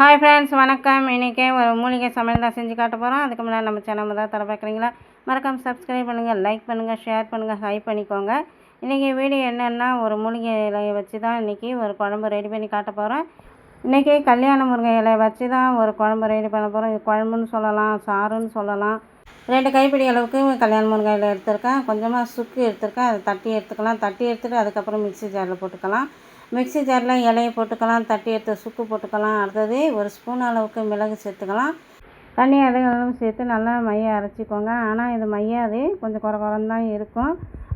Hi friends வணக்கம். இன்றைக்கே ஒரு மூலிகை சமையல் தான் செஞ்சு காட்ட போகிறோம் அதுக்கு முன்னாடி நம்ம சேனல் தான் தர பார்க்குறீங்களா? மறக்காம சப்ஸ்கிரைப் பண்ணுங்கள் லைக் பண்ணுங்கள் ஷேர் பண்ணுங்கள் ஹை பண்ணிக்கோங்க. இன்றைக்கி வீடியோ என்னென்னா ஒரு மூலிகை இலையை வச்சு தான் இன்றைக்கி ஒரு குழம்பு ரெடி பண்ணி காட்ட போகிறோம் இன்றைக்கி கல்யாண முருங்கை இலையை வச்சு தான் ஒரு குழம்பு ரெடி பண்ண போகிறோம் இது குழம்புன்னு சொல்லலாம் சாறுன்னு சொல்லலாம். ரெண்டு கைப்பிடி அளவுக்கு கல்யாண முருங்கை இலை எடுத்திருக்கேன். கொஞ்சமாக சுக்கு எடுத்திருக்கேன். அதை தட்டி எடுத்துக்கலாம். தட்டி எடுத்துகிட்டு அதுக்கப்புறம் மிக்ஸி ஜாரில் போட்டுக்கலாம். மிக்ஸி ஜாரில் இலையை போட்டுக்கலாம் தட்டி எடுத்து சுக்கு போட்டுக்கலாம். அடுத்தது ஒரு ஸ்பூன் அளவுக்கு மிளகு சேர்த்துக்கலாம். தண்ணி அதுகளும் சேர்த்து நல்லா மைய அரைச்சிக்கோங்க. ஆனால் இது மையாது கொஞ்சம் குறை குறைன்னு தான் இருக்கும்.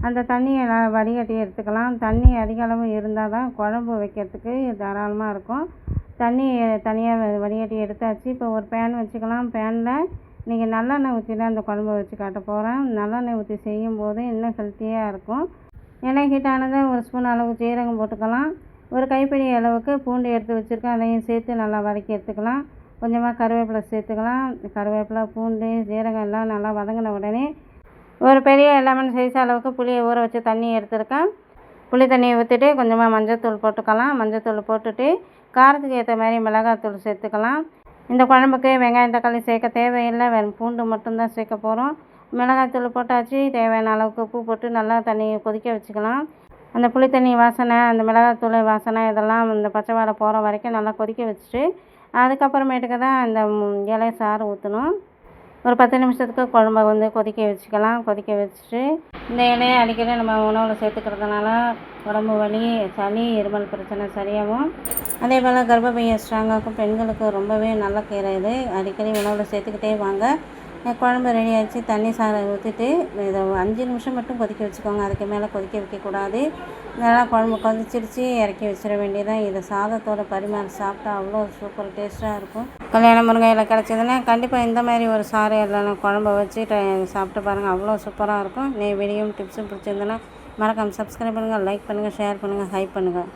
அந்த தண்ணியை நான் வடிகட்டி எடுத்துக்கலாம். தண்ணி அதிக அளவு இருந்தால் தான் குழம்பு வைக்கிறதுக்கு தாராளமாக இருக்கும். தண்ணி தனியாக வடிகட்டி எடுத்தாச்சு. இப்போ ஒரு பேன் வச்சுக்கலாம். பேனில் இன்றைக்கி நல்லெண்ணெய் ஊற்றி தான் அந்த குழம்பு வச்சு காட்ட போகிறேன் நல்லெண்ணெய் ஊற்றி செய்யும்போது இன்னும் ஹெல்த்தியாக இருக்கும். எண்ணெய் ஹீட்டானதை ஒரு ஸ்பூன் அளவு ஜீரகம் போட்டுக்கலாம். ஒரு கைப்பிடி அளவுக்கு பூண்டு எடுத்து வச்சுருக்கேன். அதையும் சேர்த்து நல்லா வதக்கி எடுத்துக்கலாம். கொஞ்சமாக கருவேப்பிலை சேர்த்துக்கலாம். கருவேப்பிலை பூண்டு ஜீரகம் எல்லாம் நல்லா வதங்கின உடனே ஒரு பெரிய லெமன் சைஸ் அளவுக்கு புளியை ஊற வச்சு தண்ணி எடுத்துருக்கேன். புளி தண்ணியை ஊற்றிட்டு கொஞ்சமாக மஞ்சத்தூள் போட்டுக்கலாம். மஞ்சத்தூள் போட்டுட்டு காரத்துக்கு ஏற்ற மாதிரி மிளகாத்தூள் சேர்த்துக்கலாம். இந்த குழம்புக்கு வெங்காயம் தக்காளி சேர்க்க தேவையில்லை. வெறும் பூண்டு மட்டும்தான் சேர்க்க போகிறோம் மிளகாத்தூள் போட்டாச்சு. தேவையான அளவுக்கு உப்பு போட்டு நல்லா தண்ணியை கொதிக்க வச்சுக்கலாம். அந்த புளி தண்ணி வாசனை அந்த மிளகாத்தூள் வாசனை இதெல்லாம் இந்த பச்சை வாழை போகிற வரைக்கும் நல்லா கொதிக்க வச்சுட்டு அதுக்கப்புறமேட்டுக்கு தான் அந்த இலை சாறு ஊற்றணும் ஒரு பத்து நிமிஷத்துக்கு குழம்ப வந்து கொதிக்க வச்சுக்கலாம். கொதிக்க வச்சுட்டு இந்த இலையை அடிக்கடி நம்ம உணவில் சேர்த்துக்கிறதுனால உடம்பு வலி சளி இருமல் பிரச்சனை சரியாகும். அதே போல் கர்ப்பப்பையை ஸ்ட்ராங்காகும் பெண்களுக்கு ரொம்பவே நல்ல கீரை இது. அடிக்கடி உணவில் சேர்த்துக்கிட்டே வாங்க. குழம்பு ரெடி ஆகிடுச்சு தண்ணி சாறை ஊற்றிட்டு இதை அஞ்சு நிமிஷம் மட்டும் கொதிக்க வச்சுக்கோங்க. அதுக்கு மேலே கொதிக்க வைக்கக்கூடாது. நல்லா குழம்பு கொதிச்சிருச்சு இறக்கி வச்சிட வேண்டியதான் இதை சாதத்தோட பரிமாறி சாப்பிட்டா அவ்வளோ சூப்பர் டேஸ்ட்டாக இருக்கும். கல்யாண முருங்கையில் கிடச்சிதுன்னா கண்டிப்பாக இந்த மாதிரி ஒரு சாறு இல்லைன்னா குழம்ப வச்சு சாப்பிட்டு பாருங்கள் அவ்வளோ சூப்பராக இருக்கும். நீ வீடியோவும் டிப்ஸும் பிடிச்சிருந்தேன்னா மறக்காமல் சப்ஸ்கிரைப் பண்ணுங்கள் லைக் பண்ணுங்கள் ஷேர் பண்ணுங்கள் ஹைப் பண்ணுங்கள்